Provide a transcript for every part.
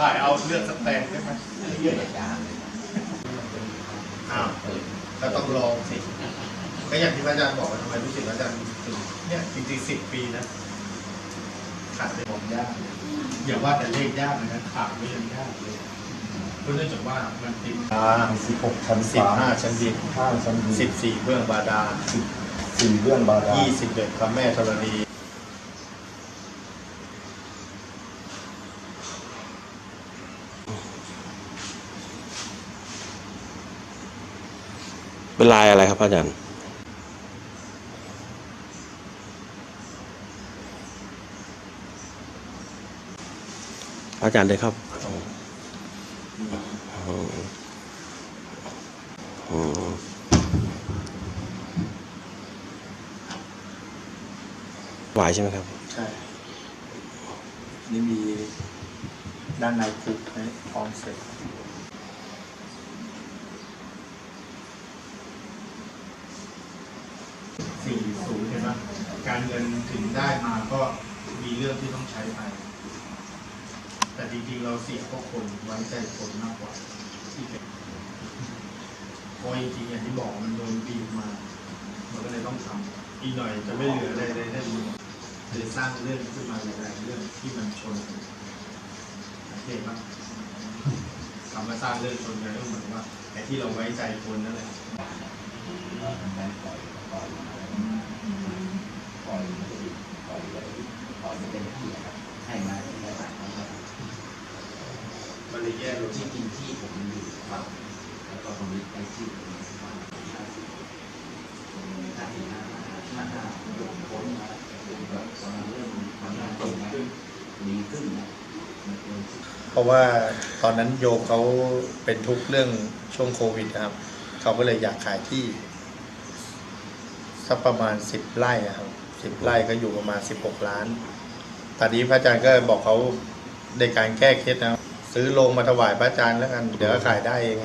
ถ่ายเอาเลือกสแตนได้ไหมเยอะจานเลยอ้าวก็ต้องลองสิก็อย่างที่พระอาจารย์บอกว่าทำไมรู้สึกพระอาจารย์ถึงเนี่ยจริงๆสิบปีนะขาดไปมองยากอย่าว่าแต่เลขยากเลยนะขาดไม่ยังยากเลยเพราะเนื่องจากว่ามันติดอ่าสิบหกชั้นสิบฟ้าห้าชั้นดินห้าชั้นดินสิบสี่เบื้องบาดาลสี่เรื่องบาดาลยี่สิบเอ็ดพระแม่ธรณี เป็นลายอะไรครับอาจารย์อาจารย์เลยครับอืมอืมหวายใช่ไหมครับ ใช่ นี่มีด้านในคุกให้พร้อมเสร็จ สี่ศูนย์เห็นไหมการเงินถึงได้มาก็มีเรื่องที่ต้องใช้ไป แต่จริงๆเราเสียพราะคนไว้ใจคนมากกว่าที่เป็นพราะจริงๆอย่างที่บอกมันโดนบีบมา มันก็เลยต้องทำอีกหน่อยจะไม่เหลืออะไรเลยได้ดีเลยสร้างเรื่องขึ้นมาหลายๆเรื่องที่มันชนกันโอเคปะคำว่าสร้างเรื่องชนกันก็เหมือนว่าไอ้ที่เราไว้ใจคนนั่นแหละ มันปล่อยปล่อยปล่อยปล่อยเลยปล่อยเป็นที่ครับให้มาที่ระดับนั้นครับ มัน เลยแยกรถที่กินที่ผมอยู่ครับแล้วก็ผมไปที่ผมว่าห้าสิบห้าสิบห้าห้าห้าหยดพ้นมาแบบตอนนั้นเริ่มทำงานตรงนะดีขึ้นนะเป็นเพราะว่าตอนนั้นโยมเขาเป็นทุกข์เรื่องช่วงโควิดนะครับ เขาก็เลยอยากขายที่สักประมาณสิบไร่อะครับสิบไร่ก็อยู่ประมาณสิบหกล้าน ตอนนี้พระอาจารย์ก็บอกเขาในการแก้เคล็ดนะ ซื้อโรงมาถวายพระอาจารย์แล้วกัน เดี๋ยวก็ขายได้เอง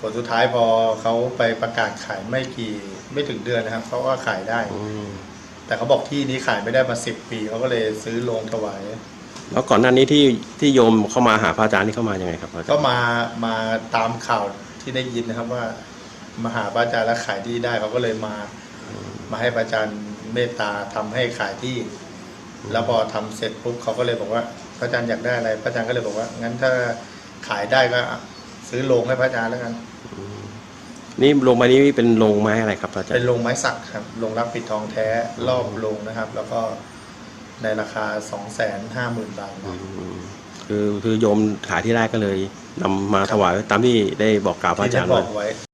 ผลสุดท้ายพอเขาไปประกาศขายไม่กี่ไม่ถึงเดือนนะครับเขาก็ขายได้ อืมแต่เขาบอกที่นี้ขายไม่ได้มาสิบปีเขาก็เลยซื้อโรงถวาย แล้วก่อนหน้านี้ที่ที่โยมเข้ามาหาพระอาจารย์นี่เข้ามายังไงครับพระอาจารก็ย์มามาตามข่าวที่ได้ยินนะครับว่ามาหาพระอาจารย์แล้วขายที่ได้เขาก็เลยมา มาให้พระอาจารย์เมตตาทำให้ขายที่ แล้วพอทำเสร็จปุ๊บเขาก็เลยบอกว่า พระอาจารย์อยากได้อะไร พระอาจารย์ก็เลยบอกว่า งั้นถ้าขายได้ก็ซื้อโรงให้พระอาจารย์แล้วกัน นี่โรงไม้นี้เป็นโรงไม้อะไรครับพระอาจารเป็นย์โรงไม้สักครับ โรงรับปิดทองแท้รอบโรงนะครับ แล้วก็ในราคาสองแสนห้าหมื่นบาทอืมคือคือโยมขายที่แรกก็เลยนำมาถวายตามที่ได้บอกกล่าวพระที่อาจาได้รย์บไว้ อกไว้